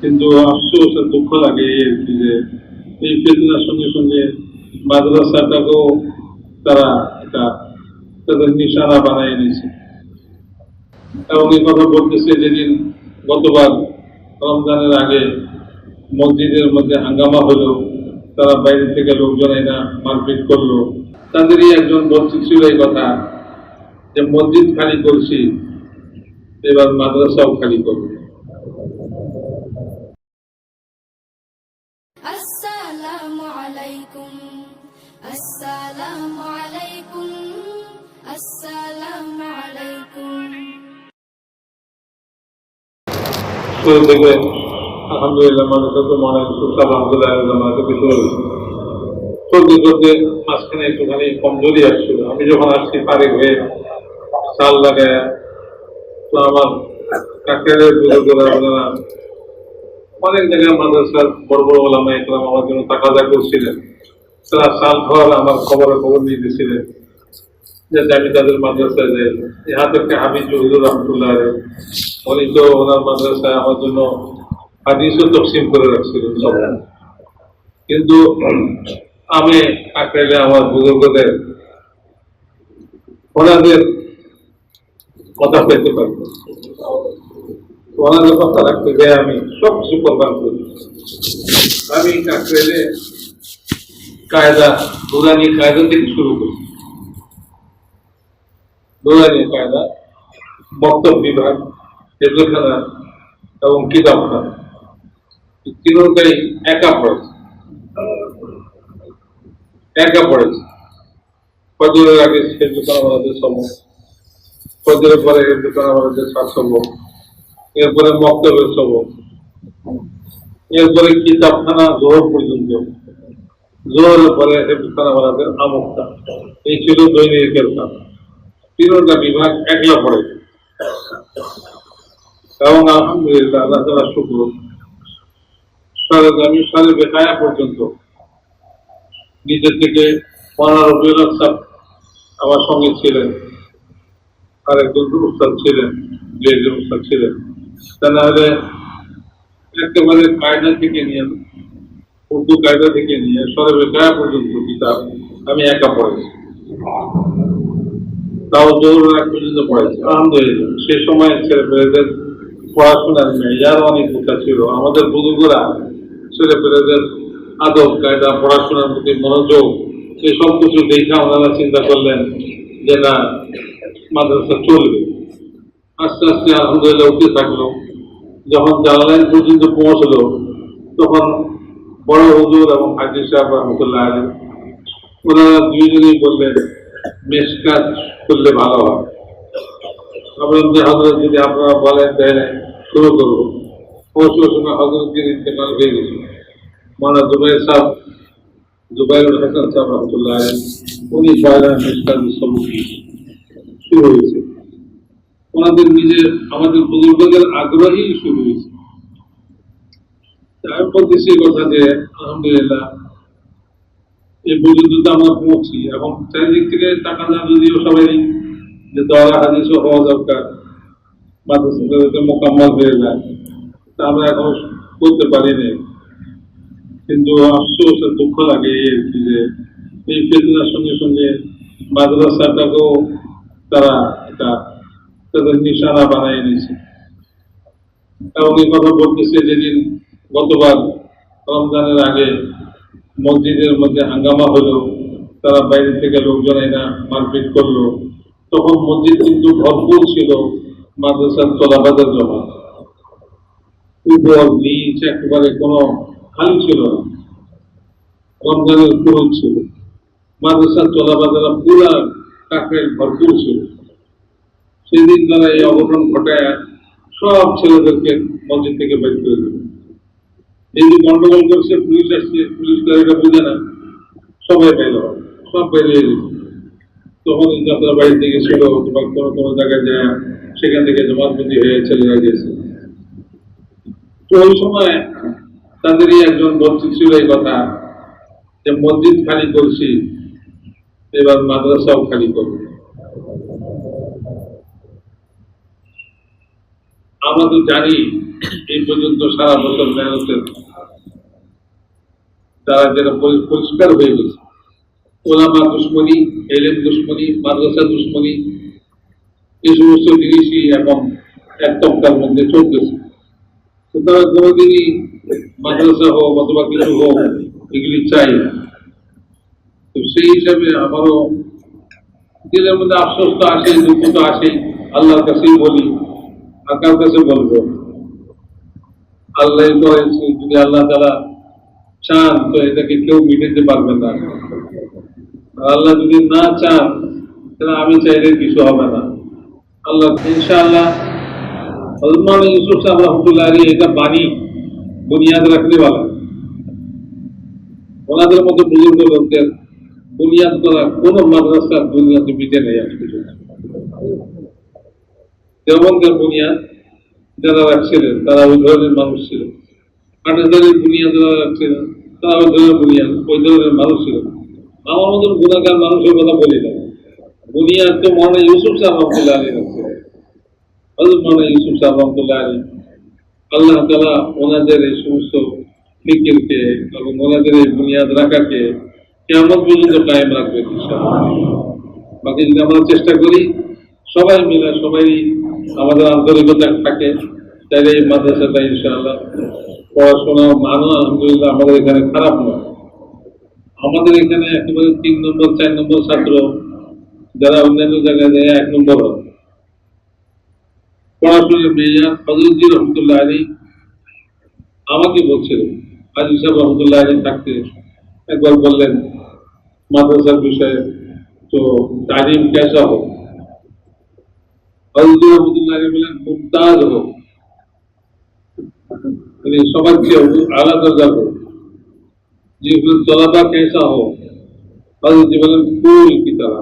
কিন্তু আফসোস আর দুঃখ লাগে এই আর কি যে এই ফেতনার সঙ্গে সঙ্গে মাদ্রাসাটাকেও তারা এটা তাদের নিশানা বানায় নিয়েছে এবং এই কথা বলতেছে যেদিন গতবার রমজানের আগে মসজিদের মধ্যে হাঙ্গামা হলো, তারা বাইরে থেকে লোকজন এনা মারপিট করল। তাদেরই একজন বলছিল এই কথা, যে মসজিদ খালি করছি, এবার মাদ্রাসাও খালি করবে। শুরু থেকে আলহামদুলিল্লাহ মাদ্রাসা তো মনে আলহামদুলিল্লাহ কিছু হয়েছে চলতে চলতে মাঝখানে একটুখানি কমজোরি আসছিল। আমি যখন আসছি পারে হয়ে সাল লাগায়, তো আমার কাকের ওনারা অনেক জায়গায় মাদ্রাসার বড় বড় ওলামা ইকরাম আমার জন্য তাকাদা করছিলেন। তারা সাল ভর আমার খবরে খবর নিয়ে দিয়েছিলেন যাতে আমি তাদের মাদ্রাসায় যাই। ইহাদেরকে হাবিজ হুজুর রহমতুল্লাহ উনি তো ওনার মাদ্রাসায় আমার জন্য হাদিসও তকসিম করে রাখছিলেন কিন্তু আমি আমার বুজুর্গদের, ওনাদের কথা পেতে পারব ওনাদের কথা রাখতে গিয়ে আমি সব কিছু কোরবান করি। আমি আঁকড়াইলে কায়দা, নুরানি কায়দা থেকে শুরু করি। নুরানি কায়দা বক্তব্য বিভাগ হেফজখানা এবং কিতাবখানা তিনটাই একা পড়েছে। একা পড়েছে। ফজরের আগে হেফজখানা আমাদের সময় ফজরের পরে হেফজখানা আমাদের সাতসব এরপরে বক্তব্যের সব এরপরে কিতাবখানা জোহর পর্যন্ত। জোহরের পরে হেফজখানা আমাদের আমুকটা এই ছিল দৈনিকের কাজ। তিনটা বিভাগ একলা পড়ে। এবং আলহামদুলিল্লাহ, আল্লাহ তালা শুক্র। সারে আমি সারে বেকায়া পর্যন্ত নিজের থেকে মনার রবিউল সাহ আমার সঙ্গে ছিলেন। আর একজন উস্তাদ ছিলেন যে একজন উস্তাদ ছিলেন। তা একেবারে কায়দা থেকে নিয়ে উর্দু কায়দা থেকে নিয়ে সরে বেকায়া পর্যন্ত কিতাব আমি একা পড়েছি। তাও জোর এক পর্যন্ত পড়েছি। আলহামদুলিল্লাহ, সে সময় ছেলে পেলেদের পড়াশোনার মেজার অনেক উঠা ছিল। আমাদের বুজুর্গরা ছেলে পেলেদের আদব, কায়দা, পড়াশোনার প্রতি মনোযোগ, সে সব কিছু দেখে ওনারা চিন্তা করলেন যে না, মাদ্রাসা চলবে। আস্তে আস্তে আলহামদুলিল্লাহ উঠতে থাকল। যখন জানলেন পর্যন্ত পৌঁছলো, তখন বড় হুজুর এবং হাজির সাহেব রহমতুল্লাহ আলী ওনারা দুইজনেই বললেন বেশ কাজ করলে ভালো হয়। আমরা যে যদি আপনারা বলেন তাহলে শুরু করব। পরশু সময় হজরতগির ইন্তেকাল হয়ে গেছে মানা জুবাইর সাহেব জুবাইরুল হাসান সাহেব রহমতুল্লাহ উনি পয়লা মিসকাল সমিতি শুরু হয়েছে। ওনাদের নিজের আমাদের বুজুর্গদের আগ্রহী শুরু হয়েছে। আমি বলতেছি কথা যে, আলহামদুলিল্লাহ, এই পর্যন্ত তো আমরা পৌঁছি এবং চারিদিক থেকে টাকা না যদিও সবাই যে দরা হাদিসও হওয়া দরকার মাদ্রাসা মোকাম্মল হয়ে যায়। আমরা করতে পারিনি। কিন্তু আফসোস দুঃখ লাগে এই যে এই ফেতনার সঙ্গে সঙ্গে মাদ্রাসাটাকেও তারা এটা তাদের নিশানা বানায় নিয়েছে এবং এই কথা বলতেছে যেদিন গতবার রমজানের আগে মসজিদের মধ্যে হাঙ্গামা হলো, তারা বাইরে থেকে লোকজন এনা মারপিট করল। তখন মসজিদ কিন্তু ভরপুর ছিল। মাদ্রাসার তলাবাদের জমা। উপর নিচ একেবারে কোনো খালি ছিল না। রমজানের পুরুষ ছিল। মাদ্রাসার তলাবাজারা পুরা কাকের ভরপুর ছিল। সেদিন তারা এই অঘটন ঘটায় সব ছেলেদেরকে মসজিদ থেকে বের করে দিল। এই যে গন্ডগোল করছে পুলিশ আসছে, পুলিশ এটা বুঝে না। সবাই বের হয় সব বেরিয়ে গেছে। তখন যাত্রা বাড়িতে গেছিল বা কোনো কোনো জায়গায় যায় সেখান থেকে জমাতবন্দি হয়ে ছেলেরা গেছে তো ওই সময় তাদেরই একজন বলছিল এই কথা, যে মসজিদ খালি করছি, এবার মাদ্রাসাও খালি করবে। আমরা তো জানি এই পর্যন্ত সারা বছর মেহনতের তারা যেটা পরিষ্কার হয়ে গেছে। ওলামা দুশ্মনী, এলেম দুশ্মনী, মাদ্রাসা দুশ্মনী এই সমস্ত জিনিসই এখন এক তবকার মধ্যে চলতেছে। সুতরাং কোনোদিনই মাদ্রাসা হোক অথবা কিছু হোক, এগুলি চাই তো সেই হিসাবে আমারও দিলের মধ্যে আফসোস তো আসে, দুঃখ তো আসে, আল্লাহর কাছেই বলি, আর কার কাছে বলব? আল্লাহ করেছে যদি আল্লাহ তারা চান, তো এটাকে কেউ মিটাতে পারবে না। আল্লাহ যদি না চান, তাহলে আমি চাইলে কিছু হবে না। আল্লাহ ইনশাআল্লাহ। ইউসুফ রহমতুল্লাহ এটা বাণী বুনিয়াদ রাখলে ভালো। ওনাদের মতো বুজুর্গ লোকদের বুনিয়াদ করা কোনো মাদ্রাসা দুনিয়াতে নেই আজ পর্যন্ত। বুনিয়াদ, যারা রাখছিলেন, তারা ওই ধরনের মানুষ ছিলেন কাটাজারের বুনিয়াদ যারা রাখছিলেন, তারা ওই ধরনের বুনিয়াদ, ওই ধরনের মানুষ ছিলেন আমার মতন গুণাগার মানুষের কথা বলি না। বুনিয়াদ তো মনে ইউসুফ সাহেব রহমতুল্লাহ আলী হজরত ইউসুফ আল্লাহ তালা ওনাদের এই সমস্ত ফিকিরকে এবং ওনাদের এই বুনিয়াদ রাখাকে কেমন পর্যন্ত কায়েম রাখবে বাকি যদি আমরা চেষ্টা করি, সবাই মিলে, সবাই আমাদের আন্তরিকতা থাকে তাহলে এই মাদ্রাসাটা ইনশাআল্লাহ পড়াশোনা মানও আলহামদুলিল্লাহ আমাদের এখানে খারাপ নয়। আমাদের এখানে একেবারে তিন নম্বর, চার নম্বর ছাত্র, যারা অন্যান্য জায়গায় যায়, এক নম্বর হয়। পড়াশোনার মেয়ার ফজলুদ্দিন রহমতুল্লাহ আলী আমাকে বলছিলেন হাজি সাহেব রহমতুল্লাহ আলী থাকতে একবার বললেন, মাদ্রাসার বিষয়ে তো তালিম কেসা হোক? ফজলুদ্দিন রহমতুল্লাহ আলী বললেন, মুমতাজ হোক। মানে সবার চেয়ে আলা দরজা হোক যেগুলো তলাবা কেসা হোক? ফজলুদ্দিন বলেন ফুল কি তারা